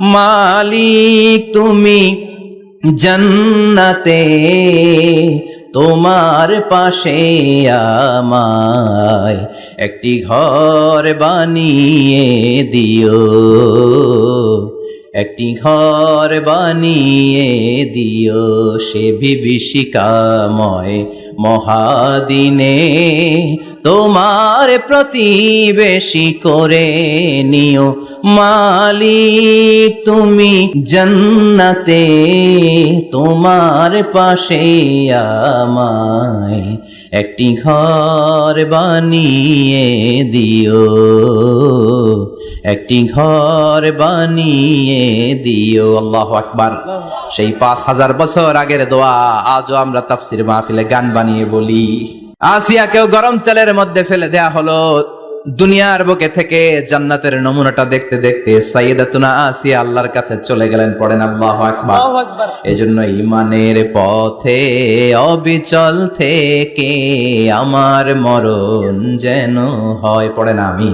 মালিক তুমি জন্নতে তোমার পাশে আমায় একটি ঘর বানিয়ে দিও। একটি ঘর বানিয়ে দিও সে বিভীষিকাময় মহাদিনে। তোমার প্রতিবেশী করে নিও মালিক, তুমি জান্নাতে। তোমার পাশে আমায় একটি ঘর বানিয়ে দিও। একটি ঘর বানিয়ে দিও আল্লাহ আকবার। সেই পাঁচ হাজার বছর আগের দোয়া আজও আমরা তাফসির মাহফিলে গান বানিয়ে বলি। আসিয়াকেও গরম তেলের মধ্যে ফেলে দেয়া হলো দুনিয়ার বুকে থেকে জান্নাতের নমুনাটা দেখতে দেখতে সাইয়েদাতুনা আসিয়া আল্লাহর কাছে চলে গেলেন পড়েন আল্লাহু আকবার। এজন্য ইমানের পথে অবিচল থেকে আমার মরণ যেন হয় পড়েন আমি